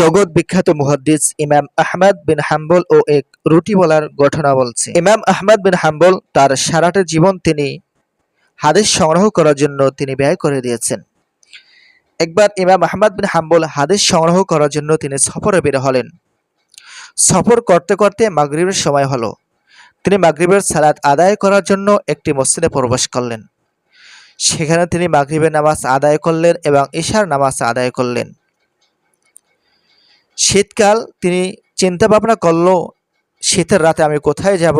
জগৎ বিখ্যাত মুহাদ্দিস ইমাম আহমদ বিন হাম্বল ও এক রুটি বলার ঘটনা বলছে। ইমাম আহমদ বিন হাম্বল তার সারাটা জীবন তিনি হাদিস সংগ্রহ করার জন্য তিনি ব্যয় করে দিয়েছেন। একবার ইমাম আহমদ বিন হাম্বল হাদিস সংগ্রহ করার জন্য তিনি সফরে বের হলেন। সফর করতে করতে মাগরিবের সময় হলো। তিনি মাগরিবের সালাত আদায় করার জন্য একটি মসজিদে প্রবেশ করলেন। সেখানে তিনি মাগরিবের নামাজ আদায় করলেন এবং ঈশার নামাজ আদায় করলেন। শীতকাল তিনি চিন্তা ভাবনা করল, শীতের রাতে আমি কোথায় যাব?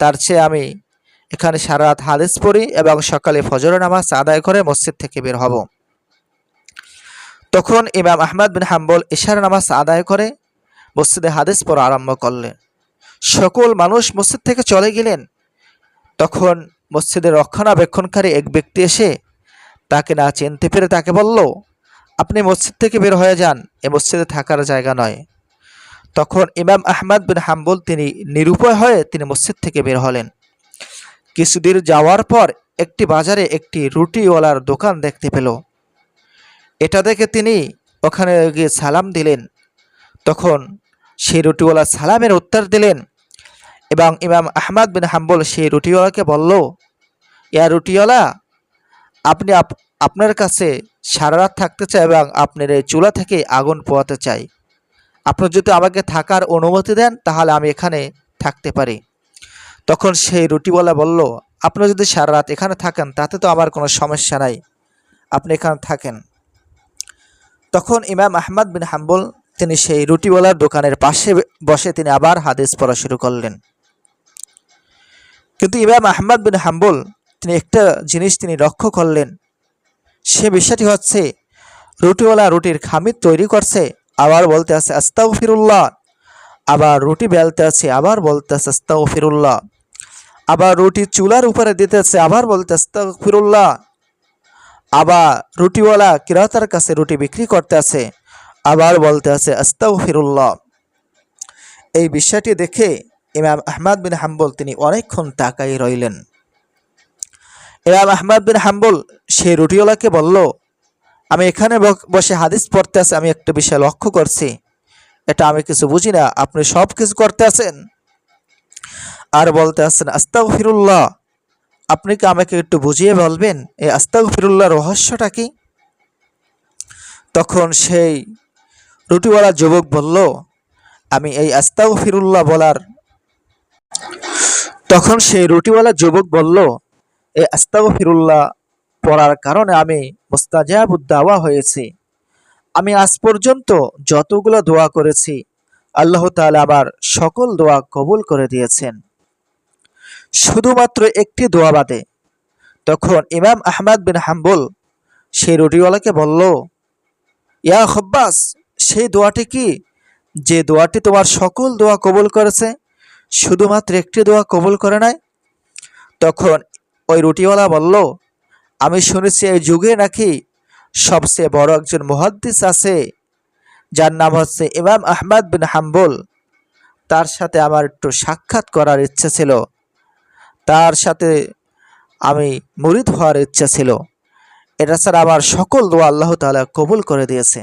তার চেয়ে আমি এখানে সারা রাত হাদিস পড়ি এবং সকালে ফজর নামাজ আদায় করে মসজিদ থেকে বের হব। তখন ইমাম আহমদ বিন হাম্বল ইশার নামাজ আদায় করে মসজিদে হাদিস পড়া আরম্ভ করলেন সকল মানুষ মসজিদ থেকে চলে গেলেন। তখন মসজিদের রক্ষণাবেক্ষণকারী এক ব্যক্তি এসে তাকে না চিনতে পেরে তাকে বলল আপনি মসজিদ থেকে বের হয়ে যান। এ মসজিদে থাকার জায়গা নয়। তখন ইমাম আহমদ বিন হাম্বল তিনি নিরুপায় হয়ে তিনি মসজিদ থেকে বের হলেন। কিছুদিন যাওয়ার পর একটি বাজারে একটি রুটিওয়ালার দোকান দেখতে পেল। এটা দেখে তিনি ওখানে গিয়ে সালাম দিলেন। তখন সেই রুটিওয়ালা সালামের উত্তর দিলেন এবং ইমাম আহমদ বিন হাম্বল সেই রুটিওয়ালাকে বলল, ইয়া রুটিওয়ালা, আপনি আপ- আপনার কাছে সারা রাত থাকতে চাই এবং আপনার এই চুলা থেকে আগুন পোয়াতে চাই আপনি যদি আমাকে থাকার অনুমতি দেন, তাহলে আমি এখানে থাকতে পারি। তখন সেই রুটিওয়ালা বলল আপনি যদি সারা রাত এখানে থাকেন, তাতে তো আমার কোনো সমস্যা নাই। আপনি এখানে থাকেন। তখন ইমাম আহমদ বিন হাম্বল, তিনি সেই রুটিওয়ালার দোকানের পাশে বসে তিনি আবার হাদিস পড়া শুরু করলেন। কিন্তু ইমাম আহমদ বিন হাম্বল, তিনি একটা জিনিস তিনি লক্ষ্য করলেন সে বিষয়টি হচ্ছে, রুটিওয়ালা রুটির খামির তৈরি করছে, আবার বলতে আছে আস্তাউ ফিরুল্লাহ আবার রুটি বেলতে আছে, আবার বলতে আছে আস্তাউ ফিরুল্লাহ আবার রুটি চুলার উপরে দিতেছে আবার বলতে আস্তাউ ফিরুল্লাহ আবার রুটিওয়ালা কিরাতার কাছে রুটি বিক্রি করতে আছে, আবার বলতে আছে আস্তাউ ফিরুল্লাহ এই বিষয়টি দেখে ইমাম আহমদ বিন হাম্বল তিনি অনেকক্ষণ তাকাই রইলেন। ইমাম আহমদ বিন হাম্বল সেই রুটিওয়ালাকে বলল, আমি এখানে বসে হাদিস পড়তে আছি, আমি একটা বিষয় লক্ষ্য করছি। এটা আমি কিছু বুঝি না, আপনি সব কিছু করতে আছেন? আর বলতে আছেন আস্তাগ ফিরুল্লাহ আপনি কি আমাকে একটু বুঝিয়ে বলবেন, এই আস্তাগ ফিরুল্লাহ রহস্যটা কি? তখন সেই রুটিওয়ালা যুবক বলল, আমি এই আস্তাগ ফিরুল্লাহ বলার, তখন সেই রুটিওয়ালা যুবক বলল এই আস্তাগ ফিরুল্লাহ পড়ার কারণে আমি মোস্তাজাবুদ্দাওয়া হয়েছি। আমি আজ পর্যন্ত যতগুলো দোয়া করেছি, আল্লাহ তাআলা আমার সকল দোয়া কবুল করে দিয়েছেন। শুধুমাত্র একটি দোয়া বাদে, তখন ইমাম আহমদ বিন হাম্বল সেই রুটিওয়ালাকে বলল, ইয়া খব্বাস সেই দোয়াটি কি? যে দোয়াটি তোমার সকল দোয়া কবুল করেছে, শুধুমাত্র একটি দোয়া কবুল করে নাই? তখন ওই রুটিওয়ালা বলল, আমি শুনেছি এই যুগে নাকি সবচেয়ে বড় একজন মহাদ্দিস আছে, যার নাম হচ্ছে ইমাম আহমদ বিন হাম্বল। তার সাথে আমার একটু সাক্ষাৎ করার ইচ্ছে ছিল। তার সাথে আমি মুরিদ হওয়ার ইচ্ছা ছিল। এটা ছাড়া আমার সকল দোয়া আল্লাহ তাআলা কবুল করে দিয়েছে।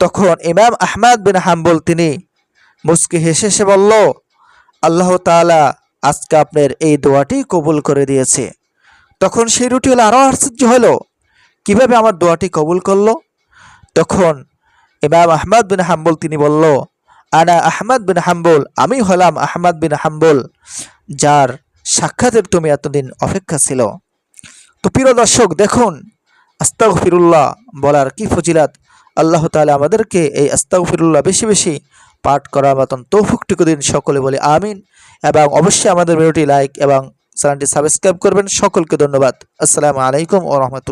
তখন ইমাম আহমদ বিন হাম্বল তিনি মুস্কি হেসে হেসে বলল, আল্লাহ তাআলা আজকে আপনার এই দোয়াটি কবুল করে দিয়েছে। তখন সেই রুটি হলো আরও আশ্চর্য হলো। কীভাবে আমার দোয়াটি কবুল করল? তখন ইমাম আহমদ বিন হাম্বল তিনি বলল, আনা আহমদ বিন হাম্বল, আমি হলাম আহমদ বিন হাম্বল, যার সাক্ষাতের তুমি এতদিন অপেক্ষা ছিল। তো প্রিয় দর্শক, দেখুন আস্তাগ ফিরুল্লাহ বলার কি ফজিলাত? আল্লাহ তাআলা আমাদেরকে এই আস্তাগ ফিরুল্লাহ বেশি বেশি পাঠ করার মতন তৌফুকটুকু দিন সকলে বলে আমিন। এবং অবশ্যই আমাদের ভিডিওটি লাইক এবং চ্যানেলটি সাবস্ক্রাইব করবেন। সকলকে ধন্যবাদ। আসসালামু আলাইকুম ও রহমতুল্লাহ।